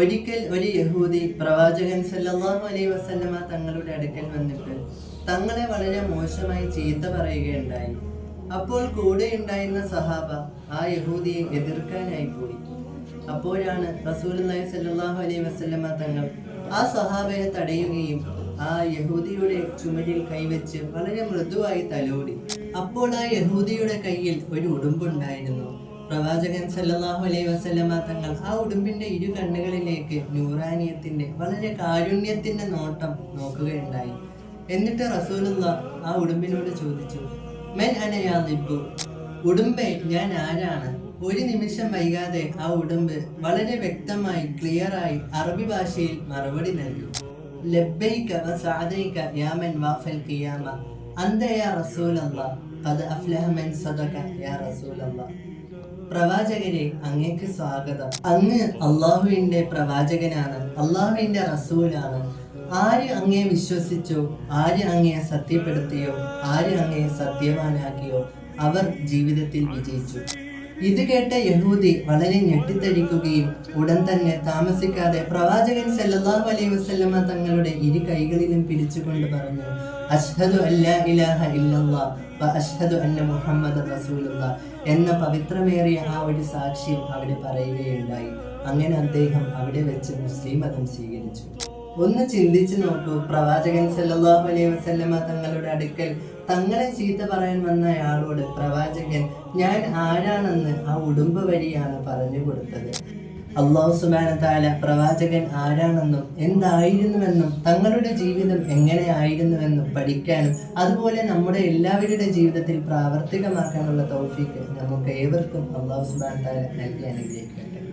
ഒരിക്കൽ ഒരു യഹൂദി പ്രവാചകൻ സല്ലാഹു അലൈ വസല്ലമ തങ്ങളുടെ അടുക്കൽ വന്നിട്ട് തങ്ങളെ വളരെ മോശമായി ചീത്ത പറയുകയുണ്ടായി. അപ്പോൾ കൂടെ ഉണ്ടായിരുന്ന സഹാബ ആ യഹൂദിയെ എതിർക്കാനായി പോയി. അപ്പോഴാണ് റസൂലുള്ളാഹി സല്ലല്ലാഹു അലൈ വസല്ലമ തങ്ങൾ ആ സഹാബയെ തടയുകയും ആ യഹൂദിയുടെ ചുമരിൽ കൈവച്ച് വളരെ മൃദുവായി തലോടി. അപ്പോൾ ആ യഹൂദിയുടെ കയ്യിൽ ഒരു ഉടുമ്പുണ്ടായിരുന്നു. പ്രവാചകൻ സല്ലാഹു അലൈഹി വസല്ലമ തങ്ങൾ ആ ഉടുമ്പിന്റെ ഇരു കണ്ണുകളിലേക്ക് നൂറാനിയത്തിന്റെ വളരെ കാരുണ്യത്തിന്റെ നോട്ടം നോക്കുകയുണ്ടായി. എന്നിട്ട് റസൂലുള്ള ആ ഉടുമ്പിനോട് ചോദിച്ചു മെൻ അനയാ ദിബു ഉടുമ്പെ ഞാൻ ആരാണ്? ഒരു നിമിഷം വൈകാതെ ആ ഉടുമ്പ് വളരെ വ്യക്തമായി ക്ലിയറായി അറബി ഭാഷയിൽ മറുപടി നൽകി. ലബ്ബൈക്ക വസഅദൈക യാ മൻ വാഫൽ ഖിയാമ. അന്ത സദക യാ പ്രവാചകരെ അങ്ങേക്ക് സ്വാഗതം. അങ്ങ് അള്ളാഹുവിന്റെ പ്രവാചകനാണ് അള്ളാഹുവിന്റെ റസൂലാണ്. ആര് അങ്ങേ വിശ്വസിച്ചോ ആര് അങ്ങേ സത്യപ്പെടുത്തിയോ ആര് അങ്ങേ സത്യവാനാക്കിയോ അവർ ജീവിതത്തിൽ വിജയിച്ചു. ഇത് കേട്ട യഹൂദി വളരെ ഞെട്ടിത്തടിക്കുകയും ഉടൻ തന്നെ താമസിക്കാതെ പ്രവാചകൻ സല്ലല്ലാഹു അലൈഹി വസല്ലമ തങ്ങളുടെ ഇരു കൈകളിലും പിടിച്ചുകൊണ്ട് പറഞ്ഞു അഷ്ഹദു അല്ലാ ഇലാഹ വ അഷ്ഹദു അന്ന മുഹമ്മദ് റസൂലുള്ള എന്ന പവിത്രമേറിയ ആ ഒരു സാക്ഷ്യം അവിടെ പറയുകയുണ്ടായി. അങ്ങനെ അദ്ദേഹം അവിടെ വെച്ച് മുസ്ലിം മതം സ്വീകരിച്ചു. ഒന്ന് ചിന്തിച്ചു നോക്കൂ. പ്രവാചകൻ സല്ലല്ലാഹു അലൈഹി വസല്ലമ തങ്ങളുടെ അടുക്കൽ തങ്ങളെ ചീത്ത പറയാൻ വന്ന അയാളോട് പ്രവാചകൻ ഞാൻ ആരാണെന്ന് ആ ഉടുമ്പ് വഴിയാണ് പറഞ്ഞു കൊടുത്തത്. അള്ളാഹു സുബാന താല പ്രവാചകൻ ആരാണെന്നും എന്തായിരുന്നുവെന്നും തങ്ങളുടെ ജീവിതം എങ്ങനെയായിരുന്നുവെന്നും പഠിക്കാനും അതുപോലെ നമ്മുടെ എല്ലാവരുടെ ജീവിതത്തിൽ പ്രാവർത്തികമാക്കാനുള്ള തൗഫീക്ക് നമുക്ക് ഏവർക്കും അള്ളാഹു സുബാൻ താല നൽകി അനുഗ്രഹിക്കണം